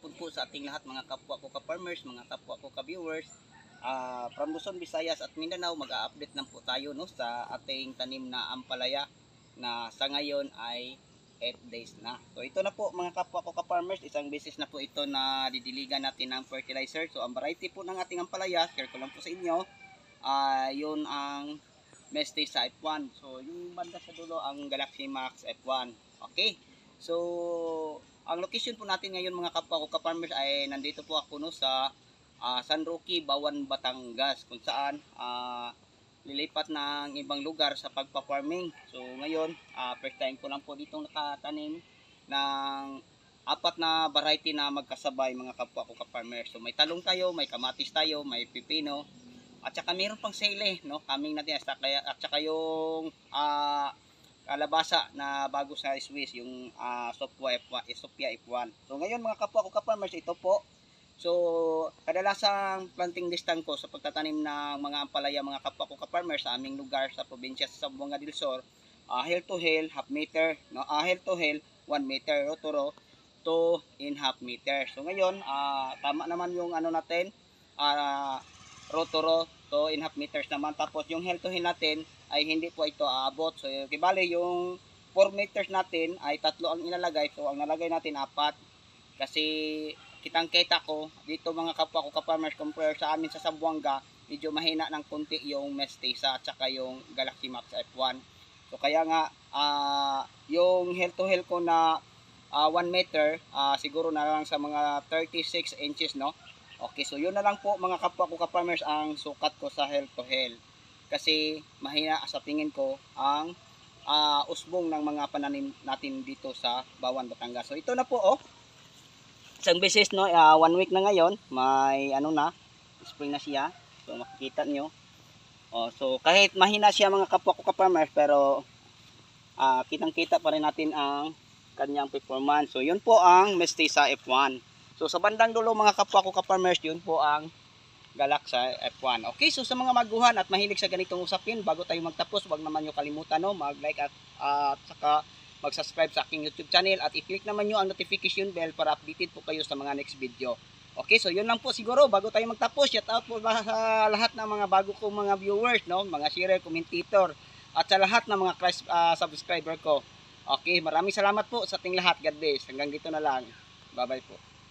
hapon po sa ating lahat mga kapwa ko ka-farmers, mga kapwa ko ka-viewers. Ah, from Luzon, Visayas at Mindanao, mag-update lang po tayo no, sa ating tanim na ampalaya na sa ngayon ay 8 days na. So ito na po mga kapwa ko ka-farmers, isang beses na po ito na didiligan natin ng fertilizer. So ang variety po ng ating ampalaya, share ko lang po sa inyo, ah yun ang Meste sa F1. So yung banda sa dulo ang Galaxy Max F1. Okay? So ang location po natin ngayon mga kapwa ko ka-farmers ay nandito po ako no sa ah, San Roque, Bawan, Batangas kung saan ah, lilipat ng ibang lugar sa pagpa-farming. So ngayon, ah, first time ko lang po dito nakatanim ng apat na variety na magkasabay mga kapwa ko ka-farmers. So may talong tayo, may kamatis tayo, may pipino, at saka meron pang sele, no? Kaming natin at saka, at saka yung ah, kalabasa na bago sa Swiss, yung uh, Sophia F1, eh, Sophia F1. So ngayon mga kapwa ko ka-farmers, ito po. So kadalasang planting distance ko sa pagtatanim ng mga ampalaya mga kapwa ko ka-farmers sa aming lugar sa probinsya sa Zamboanga del Sur, uh, hill to hill, half meter, no? Uh, hill to hill, 1 meter, row to row, 2 in half meter. So ngayon, ah, tama naman yung ano natin, ah, row to row, 2 in half meters naman. Tapos yung hill to hill natin ay hindi po ito aabot. So kibali yung 4 meters natin ay tatlo ang ilalagay. So ang nalagay natin apat. Kasi kitang kita ko dito mga kapwa ko ka-farmers compare sa amin sa Zamboanga, medyo mahina ng konti yung Mestisa at saka yung Galaxy Max F1. So kaya nga ah, yung hill to hill ko na 1 meter, ah, siguro na lang sa mga 36 inches no. Okay, so yun na lang po mga kapwa ko ka-farmers ang sukat ko sa hill to hill. Kasi mahina sa tingin ko ang ah, usbong ng mga pananim natin dito sa Bawan, Batangas. So ito na po oh. Isang beses no, ah, one week na ngayon, may ano na, spring na siya. So makikita nyo. Oh, so kahit mahina siya mga kapwa ko ka-farmers pero ah, kitang-kita pa rin natin ang kanyang performance. So yun po ang Mestiza F1. So sa bandang dulo mga kapwa ko ka-farmers, yun po ang Galaxa F1. Okay, so sa mga maguhan at mahilig sa ganitong usapin, bago tayo magtapos, wag naman nyo kalimutan no, mag-like at, at saka mag-subscribe sa aking YouTube channel at i-click naman nyo ang notification bell para updated po kayo sa mga next video. Okay, so yun lang po siguro bago tayo magtapos. Shout out po sa lahat ng mga bago kong mga viewers, no? mga share, commentator at sa lahat ng mga Christ, ah, subscriber ko. Okay, maraming salamat po sa ating lahat. God bless. Hanggang dito na lang. Bye-bye po.